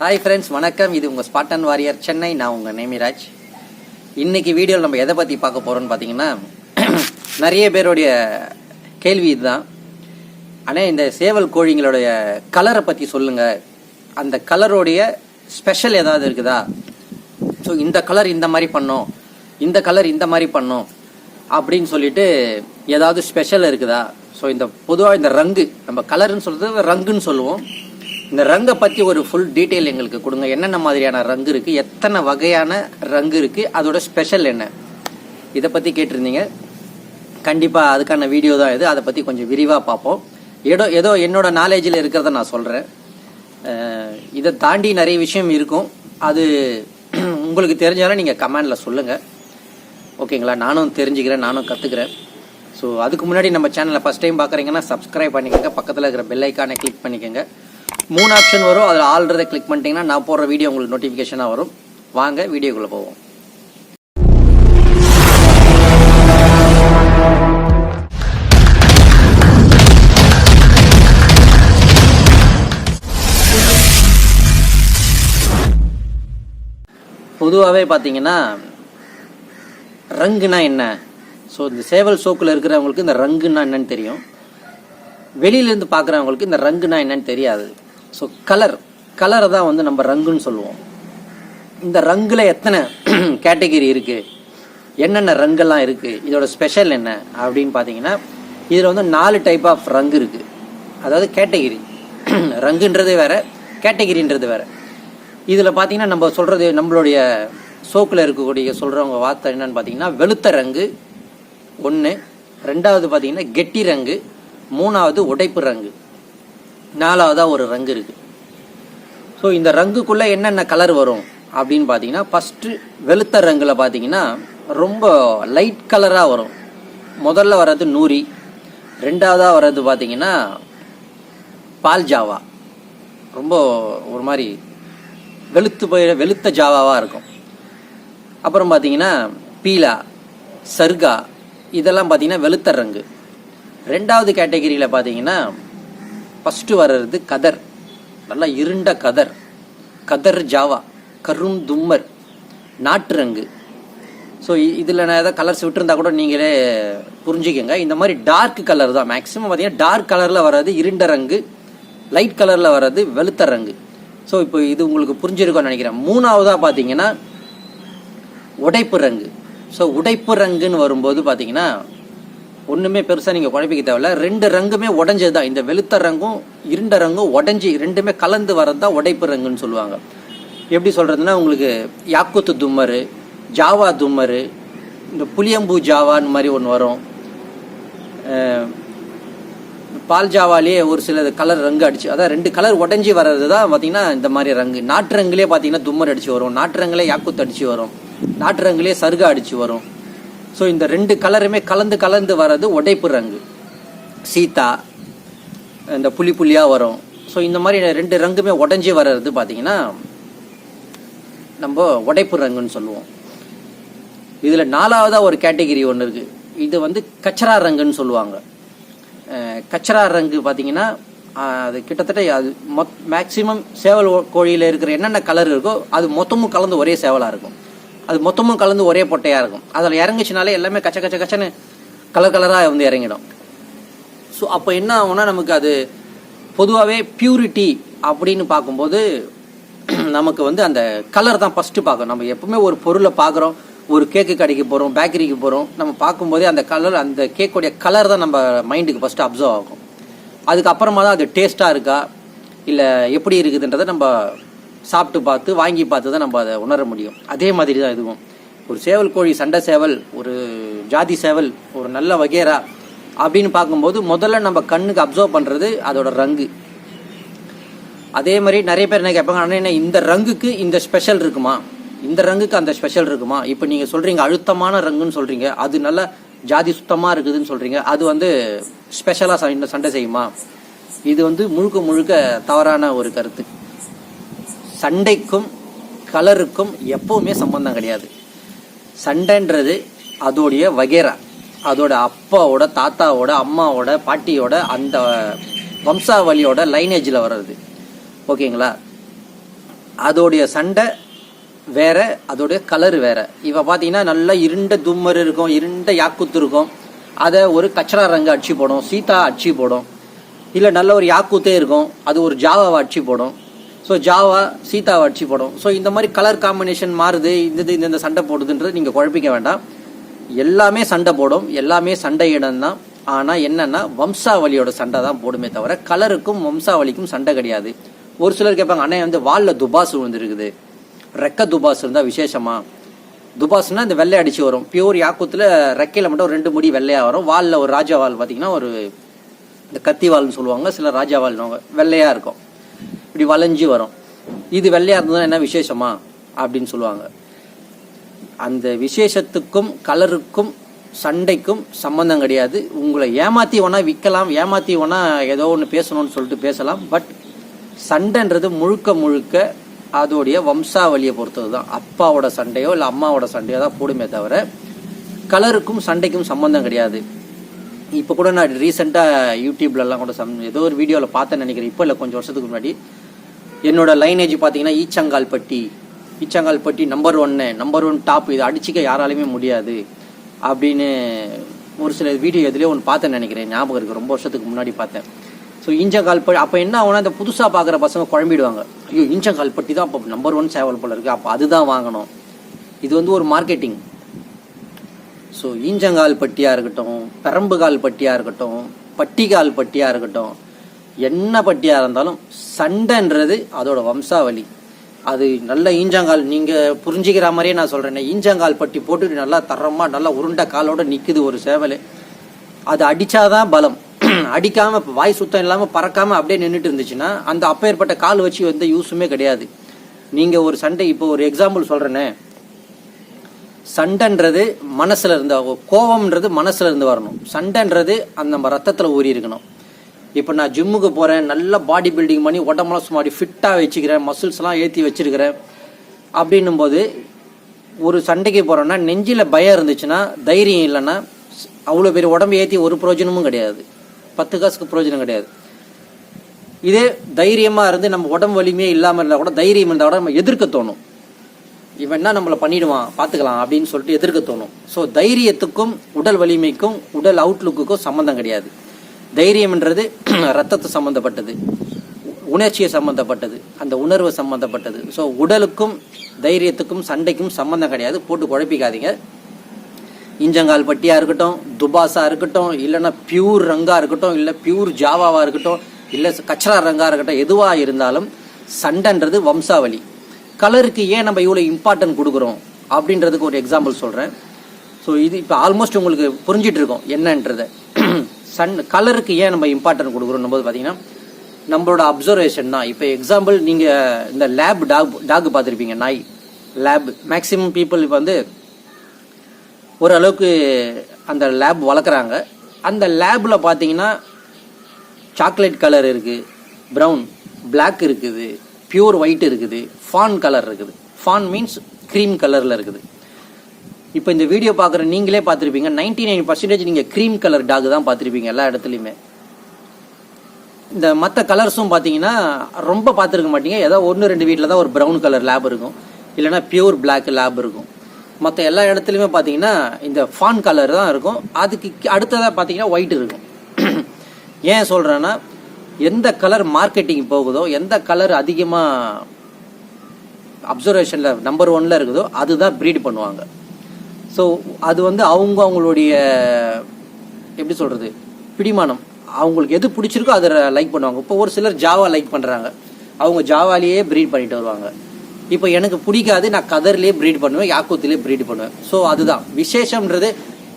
Hi friends வணக்கம். இது உங்கள் ஸ்பாட்டன் வாரியர் சென்னை நான் உங்கள் நேமிராஜ். இன்றைக்கி வீடியோவில் நம்ம எதை பற்றி பார்க்க போகிறோம்னு பார்த்தீங்கன்னா நிறைய பேருடைய கேள்வி இதுதான். ஆனால் இந்த சேவல் கோழிங்களுடைய கலரை பற்றி சொல்லுங்கள் அந்த கலருடைய ஸ்பெஷல் ஏதாவது இருக்குதா? ஸோ இந்த கலர் இந்த மாதிரி பண்ணோம். இந்த கலர் இந்த மாதிரி பண்ணோம். அப்படின்னு சொல்லிட்டு ஏதாவது ஸ்பெஷல் இருக்குதா? ஸோ இந்த பொதுவாக இந்த ரங்கு நம்ம கலருன்னு சொல்கிறது ரங்குன்னு சொல்லுவோம். இந்த ரங்கை பற்றி ஒரு ஃபுல் டீட்டெயில் எங்களுக்கு கொடுங்க. என்னென்ன மாதிரியான ரங்கு இருக்குது எத்தனை வகையான ரங்கு இருக்குது அதோட ஸ்பெஷல் என்ன? இதை பற்றி கேட்டிருந்தீங்க. கண்டிப்பாக அதுக்கான வீடியோ தான் இது. அதை பற்றி கொஞ்சம் விரிவாக பார்ப்போம். ஏதோ ஏதோ என்னோட நாலேஜில் இருக்கிறத நான் சொல்கிறேன் இதை தாண்டி நிறைய விஷயம் இருக்கும். அது உங்களுக்கு தெரிஞ்சாலும் நீங்கள் கமெண்டில் சொல்லுங்கள் ஓகேங்களா? நானும் தெரிஞ்சுக்கிறேன் நானும் கற்றுக்கிறேன் ஸோ அதுக்கு முன்னாடி நம்ம சேனலை ஃபஸ்ட் டைம் பார்க்குறீங்கன்னா சப்ஸ்கிரைப் பண்ணிக்கோங்க. பக்கத்தில் இருக்கிற பெல் ஐக்கானை கிளிக் பண்ணிக்கோங்க. மூணு ஆப்ஷன் வரும். அதில் ஆல்ரெடி கிளிக் பண்ணிட்டீங்கன்னா நான் போடுற வீடியோ உங்களுக்கு நோட்டிஃபிகேஷனாக வரும். வாங்க வீடியோக்குள்ளே போவோம். பொதுவாகவே பார்த்தீங்கன்னா ரங்குனா என்ன? ஸோ இந்த சேவல் சோக்கில் இருக்கிறவங்களுக்கு இந்த ரங்குனா என்னன்னு தெரியும். வெளியிலேருந்து பார்க்குறவங்களுக்கு இந்த ரங்குனா என்னன்னு தெரியாது. ஸோ கலர் கலரை தான் வந்து நம்ம ரங்குன்னு சொல்லுவோம். இந்த ரங்கில் எத்தனை கேட்டகிரி இருக்குது என்னென்ன ரங்கெல்லாம் இருக்குது இதோட ஸ்பெஷல் என்ன? அப்படின்னு பார்த்தீங்கன்னா இதில் வந்து நாலு டைப் ஆஃப் ரங்கு இருக்குது அதாவது கேட்டகிரி ரங்குன்றது வேறு கேட்டகிரின்றது வேறு. இதில் பார்த்தீங்கன்னா நம்ம சொல்கிறது நம்மளுடைய சோக்கில் இருக்கக்கூடிய சொல்கிறவங்க வார்த்தை என்னென்னு பார்த்தீங்கன்னா வெளுத்த ரங்கு ஒன்று ரெண்டாவது பார்த்தீங்கன்னா கெட்டி ரங்கு. மூணாவது உடைப்பு ரங்கு. நாலாவதாக ஒரு ரங்கு இருக்குது ஸோ இந்த ரங்குக்குள்ளே என்னென்ன கலர் வரும் அப்படின்னு பார்த்தீங்கன்னா ஃபஸ்ட்டு வெளுத்த ரங்கில் பார்த்தீங்கன்னா ரொம்ப லைட் கலராக வரும். முதல்ல வர்றது நூரி ரெண்டாவதாக வர்றது பார்த்தீங்கன்னா பால் ஜாவா. ரொம்ப ஒரு மாதிரி வெளுத்து போய் வெளுத்த ஜாவாவாக இருக்கும். அப்புறம் பார்த்தீங்கன்னா பீலா சர்கா இதெல்லாம் பார்த்தீங்கன்னா வெளுத்த ரங்கு. ரெண்டாவது கேட்டகரியில் பார்த்தீங்கன்னா ஃபஸ்ட்டு வர்றது கதர். நல்லா இருண்ட கதர். கதர் ஜாவா. கரும் தும்மர். நாட்டு ரங்கு ஸோ இதில் நான் ஏதாவது கலர்ஸ் விட்டுருந்தா கூட நீங்களே புரிஞ்சுக்கங்க. இந்த மாதிரி டார்க் கலர் தான். மேக்ஸிமம் பார்த்தீங்கன்னா டார்க் கலரில் வர்றது இருண்ட ரங்கு லைட் கலரில் வர்றது வெளுத்த ரங்கு. ஸோ இப்போ இது உங்களுக்கு புரிஞ்சிருக்கும்னு நினைக்கிறேன். மூணாவதாக பார்த்தீங்கன்னா உடைப்பு ரங்கு. ஸோ உடைப்பு ரங்குன்னு வரும்போது பார்த்தீங்கன்னா ஒன்றுமே பெருசாக நீங்கள் குழப்பிக்க தேவையில்ல. ரெண்டு ரங்குமே உடஞ்சது தான் இந்த வெளுத்த ரங்கும் இருண்ட ரங்கும் உடஞ்சி ரெண்டுமே கலந்து வரது தான் உடைப்பு ரங்குன்னு சொல்லுவாங்க. எப்படி சொல்கிறதுனா உங்களுக்கு யாக்குத்து தும்மரு ஜாவா தும்மரு இந்த புளியம்பூ ஜாவான்னு மாதிரி ஒன்று வரும். பால் ஜாவாலேயே ஒரு சில கலர் ரங்கு அடிச்சு அதான் ரெண்டு கலர் உடஞ்சி வர்றது தான் பார்த்தீங்கன்னா இந்த மாதிரி ரங்கு. நாட்டு ரங்குலேயே பார்த்தீங்கன்னா தும்மர் அடிச்சு வரும். நாட்டு ரங்குலேயே யாக்குத்து அடிச்சு வரும். நாட்டு ரங்குலேயே சருகா அடிச்சு வரும். ஸோ இந்த ரெண்டு கலருமே கலந்து கலந்து வர்றது உடைப்பு ரங்கு. சீதா இந்த புளி புளியாக வரும். ஸோ இந்த மாதிரி ரெண்டு ரங்குமே உடஞ்சி வர்றது பார்த்தீங்கன்னா நம்ம உடைப்பு ரங்குன்னு சொல்லுவோம். இதில் நாலாவதாக ஒரு கேட்டகிரி ஒன்று இருக்குது இது வந்து கச்சரா ரங்குன்னு சொல்லுவாங்க. கச்சரா ரங்கு பார்த்தீங்கன்னா அது கிட்டத்தட்ட அது மொத் மேக்சிமம் சேவல் கோழியில் இருக்கிற என்னென்ன கலர் இருக்கோ அது மொத்தமும் கலந்து ஒரே சேவலாக இருக்கும். அது மொத்தமும் கலந்து ஒரே பொட்டையாக இருக்கும். அதில் இறங்குச்சுனாலே எல்லாமே கச்ச கச்ச கச்சன்னு கலர் கலராக வந்து இறங்கிடும். ஸோ அப்போ என்ன ஆகும்னா நமக்கு அது பொதுவாகவே பியூரிட்டி அப்படின்னு பார்க்கும்போது நமக்கு வந்து அந்த கலர் தான் ஃபஸ்ட்டு பார்க்கணும். நம்ம எப்பவுமே ஒரு பொருளை பார்க்குறோம். ஒரு கேக்கு கடைக்கு போகிறோம் பேக்கரிக்கு போகிறோம் நம்ம பார்க்கும்போதே அந்த கலர் அந்த கேக்குடைய கலர் தான் நம்ம மைண்டுக்கு ஃபஸ்ட்டு அப்சர்வ் ஆகும். அதுக்கப்புறமா தான் அது டேஸ்ட்டாக இருக்கா? இல்லை எப்படி இருக்குதுன்றதை நம்ம சாப்பிட்டு பார்த்து வாங்கி பார்த்து தான் நம்ம அதை உணர முடியும். அதே மாதிரி தான் இதுவும். ஒரு சேவல் கோழி சண்டை சேவல் ஒரு ஜாதி சேவல் ஒரு நல்ல வகைரா அப்படின்னு பார்க்கும்போது முதல்ல நம்ம கண்ணுக்கு அப்சர்வ் பண்ணுறது அதோட ரங்கு. அதே மாதிரி நிறைய பேர் என்ன கேட்பாங்க ஆனால் என்ன இந்த ரங்குக்கு இந்த ஸ்பெஷல் இருக்குமா? இந்த ரங்குக்கு அந்த ஸ்பெஷல் இருக்குமா? இப்போ நீங்கள் சொல்கிறீங்க அழுத்தமான ரங்குன்னு சொல்கிறீங்க அது நல்ல ஜாதி சுத்தமாக இருக்குதுன்னு சொல்கிறீங்க அது வந்து ஸ்பெஷலாக சண்டை செய்யுமா? இது வந்து முழுக்க முழுக்க தவறான ஒரு கருத்து. சண்டைக்கும் கலருக்கும் எப்பவுமே சம்பந்தம் கிடையாது. சண்டைன்றது அதோடைய வகைரா. அதோட அப்பாவோட தாத்தாவோட அம்மாவோட பாட்டியோட அந்த வம்சாவளியோட லைனேஜில் வர்றது. ஓகேங்களா? அதோடைய சண்டை வேற அதோடைய கலர் வேற. இப்போ பார்த்தீங்கன்னா நல்லா இருண்ட தும்மர் இருக்கும் இருண்ட யாக்குத்து இருக்கும். அதை ஒரு கச்சரா ரங்க அடிச்சு போடும் சீதா அடிச்சு போடும். இல்லை நல்ல ஒரு யாக்குத்தே இருக்கும் அது ஒரு ஜாவாவை அடிச்சு போடும். ஸோ ஜாவா சீதாவை அடிச்சு போடும். ஸோ இந்த மாதிரி கலர் காம்பினேஷன் மாறுது இந்த இது இந்த இந்த சண்டை போடுதுன்றது நீங்கள் குழப்பிக்க வேண்டாம். எல்லாமே சண்டை போடும் எல்லாமே சண்டை இடம் தான் ஆனால் என்னென்னா வம்சாவளியோட சண்டை தான் போடுமே தவிர கலருக்கும் வம்சாவளிக்கும் சண்டை கிடையாது. ஒரு சிலர் கேட்பாங்க அண்ணன் வந்து வாலில் துபாஸ் விழுந்துருக்குது. ரெக்க துபாஸ் இருந்தால் விசேஷமா? துபாஸ்னா இந்த வெள்ளை அடிச்சு வரும். பியூர் யாக்குத்தில் ரெக்கையில் மட்டும் ஒரு ரெண்டு முடி வெள்ளையாக வரும். வாலில் ஒரு ராஜா வால் பார்த்தீங்கன்னா ஒரு இந்த கத்தி வால்னு சொல்லுவாங்க சில ராஜா வால்னுவாங்க வெள்ளையாக இருக்கும். இப்படி வளைஞ்சு வரும். இது வெள்ளையாக இருந்ததுன்னா என்ன விசேஷமா? அப்படின்னு சொல்லுவாங்க. அந்த விசேஷத்துக்கும் கலருக்கும் சண்டைக்கும் சம்பந்தம் கிடையாது. உங்களை ஏமாற்றி வேணா விற்கலாம் ஏமாற்றி வேணா ஏதோ ஒன்று பேசணும்னு சொல்லிட்டு பேசலாம். பட் சண்டைன்றது முழுக்க முழுக்க அதோடைய வம்சாவளியை பொறுத்தது தான் அப்பாவோட சண்டையோ இல்லை அம்மாவோட சண்டையோ தான் போடுமே தவிர கலருக்கும் சண்டைக்கும் சம்பந்தம் கிடையாது. இப்போ கூட நான் ரீசெண்டாக யூடியூப்லலாம் கூட சம் ஏதோ ஒரு வீடியோவில் பார்த்தேன்னு நினைக்கிறேன். இப்போ இல்லை கொஞ்சம் வருஷத்துக்கு முன்னாடி. என்னோட லைனேஜ் பார்த்தீங்கன்னா ஈச்சங்கால் பட்டி ஈச்சங்கால் பட்டி நம்பர் ஒன்னு நம்பர் ஒன் டாப் இது அடிச்சிக்க யாராலையுமே முடியாது. அப்படின்னு ஒரு சில வீடியோ எதுலேயோ ஒன்று பார்த்தேன்னு நினைக்கிறேன். ஞாபகம் இருக்கு. ரொம்ப வருஷத்துக்கு முன்னாடி பார்த்தேன். ஸோ இஞ்சங்கால் பட்டி அப்போ என்ன ஆகும்னா இந்த புதுசாக பார்க்குற பசங்க குழம்பிடுவாங்க. ஐயோ ஈஞ்சங்கால் பட்டி தான் அப்போ நம்பர் ஒன் சேவல் போல இருக்குது அப்போ அதுதான் வாங்கணும். இது வந்து ஒரு மார்க்கெட்டிங் ஸோ ஈஞ்சங்கால் பட்டியாக இருக்கட்டும் பெரம்புகால் பட்டியாக இருக்கட்டும் பட்டிகால் பட்டியாக இருக்கட்டும் என்ன பட்டியாக இருந்தாலும் சண்டைன்றது அதோட வம்சாவளி. அது நல்ல ஈஞ்சங்கால் நீங்கள் புரிஞ்சுக்கிற மாதிரியே நான் சொல்கிறேன் ஈஞ்சங்கால் பட்டி போட்டுட்டு நல்லா தரமாக நல்லா உருண்டை காலோட நிற்குது ஒரு சேவல். அது அடித்தாதான் பலம். அடிக்காமல் வாய் சுத்தம் இல்லாமல் பறக்காமல் அப்படியே நின்றுட்டு இருந்துச்சுன்னா அந்த அப்பேற்பட்ட கால் வச்சு எந்த யூஸுமே கிடையாது. நீங்கள் ஒரு சண்டை இப்போ ஒரு எக்ஸாம்பிள் சொல்கிறேனே சண்டைன்றது மனசில் இருந்து கோவம்ன்றது மனசில் இருந்து வரணும். சண்டைன்றது அந்த நம்ம ரத்தத்தில் ஊறி இருக்கணும். இப்போ நான் ஜிம்முக்கு போகிறேன் நல்ல பாடி பில்டிங் பண்ணி உடம்புலாம் சும்மா ஃபிட்டாக வச்சுக்கிறேன் மசில்ஸ்லாம் ஏற்றி வச்சிருக்கிறேன். அப்படின்னும் போது ஒரு சண்டைக்கு போகிறோன்னா நெஞ்சில் பயம் இருந்துச்சுன்னா தைரியம் இல்லைன்னா அவ்வளோ பெரிய உடம்பு ஏற்றி ஒரு பிரயோஜனமும் கிடையாது. பத்து காசுக்கு பிரயோஜனம் கிடையாது. இதே தைரியமாக இருந்து நம்ம உடம்பு வலிமையே இல்லாமல் இருந்தால் கூட தைரியம் இருந்தால் கூட நம்ம எதிர்க்க தோணும். இவன் என்ன நம்மளை பண்ணிடுவான் பார்த்துக்கலாம் அப்படின்னு சொல்லிட்டு எதிர்க்க தோணும். ஸோ தைரியத்துக்கும் உடல் வலிமைக்கும் உடல் அவுட்லுக்குக்கும் சம்மந்தம் கிடையாது. தைரியம்ன்றது ரத்தத்தை சம்மந்தப்பட்டது உணர்ச்சியை சம்மந்தப்பட்டது அந்த உணர்வு சம்மந்தப்பட்டது ஸோ உடலுக்கும் தைரியத்துக்கும் சண்டைக்கும் சம்மந்தம் கிடையாது. போட்டு குழப்பிக்காதீங்க. இஞ்சங்கால் பட்டியாக இருக்கட்டும் துபாஸாக இருக்கட்டும் இல்லைன்னா பியூர் ரங்காக இருக்கட்டும் இல்லை பியூர் ஜாவாவாக இருக்கட்டும் இல்லை கச்சரா ரங்காக இருக்கட்டும் எதுவாக இருந்தாலும் சண்டைன்றது வம்சாவளி. கலருக்கு ஏன் நம்ம இவ்வளோ இம்பார்ட்டன்ட் கொடுக்குறோம்? அப்படின்றதுக்கு ஒரு எக்ஸாம்பிள் சொல்கிறேன் ஸோ இது இப்போ ஆல்மோஸ்ட் உங்களுக்கு புரிஞ்சிட்டு இருக்கோம் என்னன்றத. சன் கலருக்கு ஏன் நம்ம இம்பார்ட்டன்ட் கொடுக்குறோம் போது பார்த்தீங்கன்னா நம்மளோட அப்சர்வேஷன் தான். இப்போ எக்ஸாம்பிள் நீங்கள் இந்த லேப் டாக் டாக் பார்த்துருப்பீங்க நாய் லேப் மேக்ஸிமம் பீப்புள் இப்போ வந்து ஓரளவுக்கு அந்த லேப் வளர்க்குறாங்க. அந்த லேபில் பார்த்தீங்கன்னா சாக்லேட் கலர் இருக்குது ப்ரௌன் பிளாக் இருக்குது. பியூர் ஒயிட் இருக்குது ஃபான் கலர் இருக்குது. ஃபான் மீன்ஸ் க்ரீம் கலரில் இருக்குது. இப்போ இந்த வீடியோ பார்க்குற நீங்களே பார்த்துருப்பீங்க. நைன்டி நைன் பர்சன்டேஜ் நீங்கள் க்ரீம் கலர் டாக் தான் பார்த்துருப்பீங்க எல்லா இடத்துலையுமே. இந்த மற்ற கலர்ஸும் பார்த்தீங்கன்னா ரொம்ப பார்த்துருக்க மாட்டீங்க. ஏதோ ஒன்று ரெண்டு வீட்டில் தான் ஒரு ப்ரௌன் கலர் லேப் இருக்கும். இல்லைன்னா பியூர் பிளாக் லேப் இருக்கும். மற்ற எல்லா இடத்துலையுமே பார்த்தீங்கன்னா இந்த ஃபான் கலர் தான் இருக்கும். அதுக்கு அடுத்ததாக பார்த்தீங்கன்னா ஒயிட் இருக்கும். ஏன் சொல்கிறேன்னா எந்த கலர் மார்க்கெட்டிங் போகுதோ எந்த கலர் அதிகமாக அப்சர்வேஷனில் நம்பர் ஒன்ல இருக்குதோ அதுதான் ப்ரீட் பண்ணுவாங்க. ஸோ அது வந்து அவங்க அவங்களுடைய எப்படி சொல்கிறது பிடிமானம். அவங்களுக்கு எது பிடிச்சிருக்கோ அதை லைக் பண்ணுவாங்க. இப்போ ஒரு சிலர் ஜாவா லைக் பண்ணுறாங்க அவங்க ஜாவாலேயே ப்ரீட் பண்ணிட்டு வருவாங்க. இப்போ எனக்கு பிடிக்காது நான் கதர்லேயே ப்ரீட் பண்ணுவேன் யாக்கூத்துலேயே ப்ரீட் பண்ணுவேன். ஸோ அதுதான். விசேஷம்ன்றது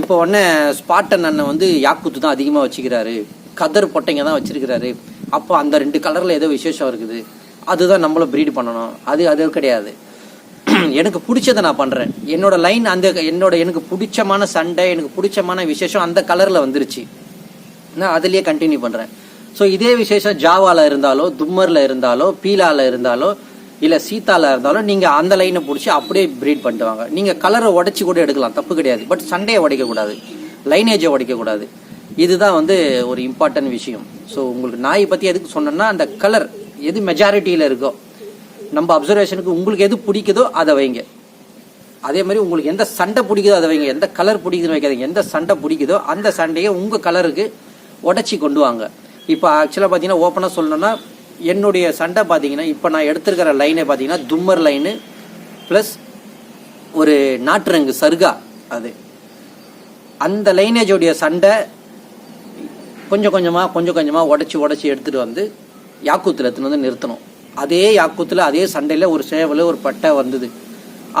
இப்போ உடனே ஸ்பாட்டன் அண்ணன் வந்து யாக்கூத்து தான் அதிகமாக வச்சுக்கிறாரு. கதர் பொட்டைங்க தான் வச்சிருக்கிறாரு. அப்போ அந்த ரெண்டு கலரில் ஏதோ விசேஷம் இருக்குது. அதுதான் நம்மளும் ப்ரீட் பண்ணணும். அது அது கிடையாது. எனக்கு பிடிச்சதை நான் பண்ணுறேன் என்னோட லைன் அந்த என்னோட எனக்கு பிடிச்சமான சண்டை எனக்கு பிடிச்சமான விசேஷம் அந்த கலரில் வந்துருச்சு. நான் அதுலேயே கண்டினியூ பண்ணுறேன் ஸோ இதே விசேஷம் ஜாவால இருந்தாலோ தும்மரில் இருந்தாலோ பீலாவில் இருந்தாலோ இல்லை சீத்தாவில் இருந்தாலும் நீங்கள் அந்த லைனை பிடிச்சி அப்படியே ப்ரீட் பண்ணிட்டு வாங்க. நீங்கள் கலரை உடச்சி கூட எடுக்கலாம். தப்பு கிடையாது. பட் சண்டையை உடைக்க கூடாது லைனேஜை உடைக்கக்கூடாது. இதுதான் வந்து ஒரு இம்பார்ட்டன்ட் விஷயம். ஸோ உங்களுக்கு நாயை பற்றி எதுக்கு சொன்னேன்னா அந்த கலர் எது மெஜாரிட்டியில் இருக்கோ நம்ம அப்சர்வேஷனுக்கு உங்களுக்கு எது பிடிக்குதோ அதை வைங்க. அதே மாதிரி உங்களுக்கு எந்த சண்டை பிடிக்குதோ அதை வைங்க. எந்த கலர் பிடிக்குதுன்னு வைக்காதீங்க. எந்த சண்டை பிடிக்குதோ அந்த சண்டையை உங்கள் கலருக்கு உடச்சி கொண்டு வாங்க. இப்போ ஆக்சுவலாக பார்த்தீங்கன்னா ஓப்பனாக சொல்லணும்னா என்னுடைய சண்டை பார்த்தீங்கன்னா இப்போ நான் எடுத்திருக்கிற லைனை பார்த்தீங்கன்னா தும்மர் லைனு ப்ளஸ் ஒரு நாட்டுரங்கு சருகா அது. அந்த லைனேஜோடைய சண்டை கொஞ்சம் கொஞ்சமாக கொஞ்சம் கொஞ்சமாக உடச்சி உடச்சி எடுத்துகிட்டு வந்து யாக்கூத்தில் எடுத்துன்னு வந்து நிறுத்தணும். அதே யாக்கூத்தில் அதே சண்டையில் ஒரு சேவல் ஒரு பட்டை வந்தது.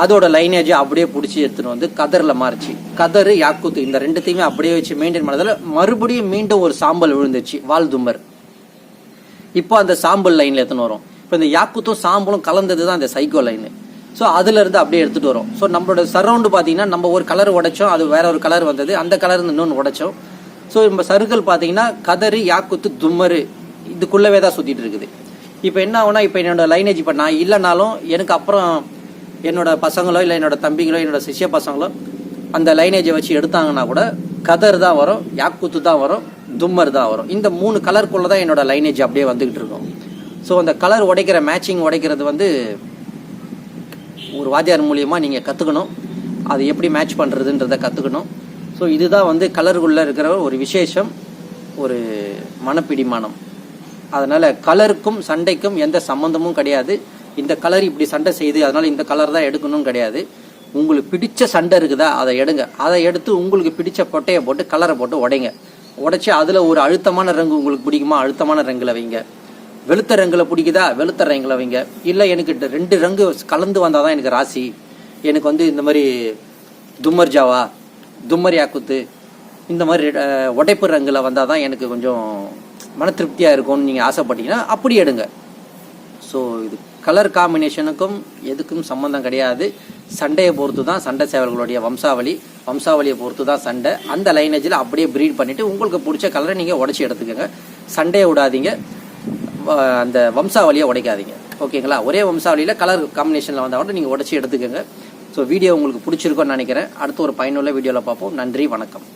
அதோட லைனேஜை அப்படியே பிடிச்சி எடுத்துன்னு வந்து கதரில் மாறிச்சு. கதரு யாக்கூத்து இந்த ரெண்டுத்தையுமே அப்படியே வச்சு மெயின்டைன் பண்ணதில் மறுபடியும் மீண்டும் ஒரு சாம்பல் விழுந்துச்சு வால் தும்மர். இப்போ அந்த சாம்பல் லைனில் எடுத்துன்னு வரும். இப்போ இந்த யாக்குத்தும் சாம்பலும் கலந்தது தான் அந்த சைக்கோ லைனு ஸோ அதுலேருந்து அப்படியே எடுத்துகிட்டு வரும். ஸோ நம்மளோட சரௌண்டு பார்த்தீங்கன்னா நம்ம ஒரு கலர் உடைச்சோம் அது வேற ஒரு கலர் வந்தது. அந்த கலர் இன்னொன்று உடைச்சோம். ஸோ நம்ம சருகல் பார்த்தீங்கன்னா கதறு யாக்குத்து தும்மரு. இதுக்குள்ளவே தான் சுற்றிட்டு இருக்குது. இப்போ என்ன ஆகுனா இப்போ என்னோட லைனேஜ் இப்போ நான் இல்லைனாலும் எனக்கு அப்புறம் என்னோட பசங்களோ இல்லை என்னோட தம்பிங்களோ என்னோட சிஷ்ய பசங்களோ அந்த லைனேஜை வச்சு எடுத்தாங்கன்னா கூட கதர் தான் வரும் யாக்குத்து தான் வரும் தும்மர் தான் வரும். இந்த மூணு கலருக்குள்ளே தான் என்னோட லைனேஜ் அப்படியே வந்துக்கிட்டு இருக்கும். ஸோ அந்த கலர் உடைக்கிற மேட்சிங் உடைக்கிறது வந்து ஒரு வாத்தியார் மூலியமாக நீங்கள் கற்றுக்கணும் அது எப்படி மேட்ச் பண்ணுறதுன்றதை கற்றுக்கணும் ஸோ இதுதான் வந்து கலருக்குள்ளே இருக்கிற ஒரு விசேஷம் ஒரு மனப்பிடிமானம். அதனால் கலருக்கும் சண்டைக்கும் எந்த சம்மந்தமும் கிடையாது. இந்த கலர் இப்படி சண்டை செய்யுது அதனால் இந்த கலர் தான் எடுக்கணும் கிடையாது. உங்களுக்கு பிடிச்ச சண்டை இருக்குதா அதை எடுங்க. அதை எடுத்து உங்களுக்கு பிடிச்ச பொட்டையை போட்டு கலரை போட்டு உடைங்க. உடைச்சி அதில் ஒரு அழுத்தமான ரங்கு உங்களுக்கு பிடிக்குமா? அழுத்தமான ரங்கில் வைங்க. வெளுத்த ரங்கில் பிடிக்குதா? வெளுத்த ரங்கில் வைங்க. இல்லை எனக்கு ரெண்டு ரங்கு கலந்து வந்தால் தான் எனக்கு ராசி. எனக்கு வந்து இந்த மாதிரி தும்மர் தும்மரியாக்குத்து இந்த மாதிரி உடைப்பு ரங்கில் வந்தால் தான் எனக்கு கொஞ்சம் மன திருப்தியாக இருக்கும்னு நீங்கள் ஆசைப்பட்டீங்கன்னா அப்படி எடுங்க. ஸோ இது கலர் காம்பினேஷனுக்கும் எதுக்கும் சம்மந்தம் கிடையாது. சண்டையை பொறுத்து தான் சண்டை சேவல்களுடைய வம்சாவளி வம்சாவளியை பொறுத்து தான் சண்டை. அந்த லைனேஜில் அப்படியே ப்ரீட் பண்ணிவிட்டு உங்களுக்கு பிடிச்ச கலரை நீங்கள் உடச்சி எடுத்துக்கோங்க. சண்டையை விடாதீங்க. வ- அந்த வம்சாவளியை உடைக்காதீங்க. ஓகேங்களா ஒரே வம்சாவளியில் கலர் காம்பினேஷனில் வந்தால் கூட நீங்கள் உடச்சி எடுத்துக்கோங்க. ஸோ வீடியோ உங்களுக்கு பிடிச்சிருக்கோன்னு நினைக்கிறேன். அடுத்து ஒரு பயனுள்ள வீடியோவில் பார்ப்போம். நன்றி வணக்கம்.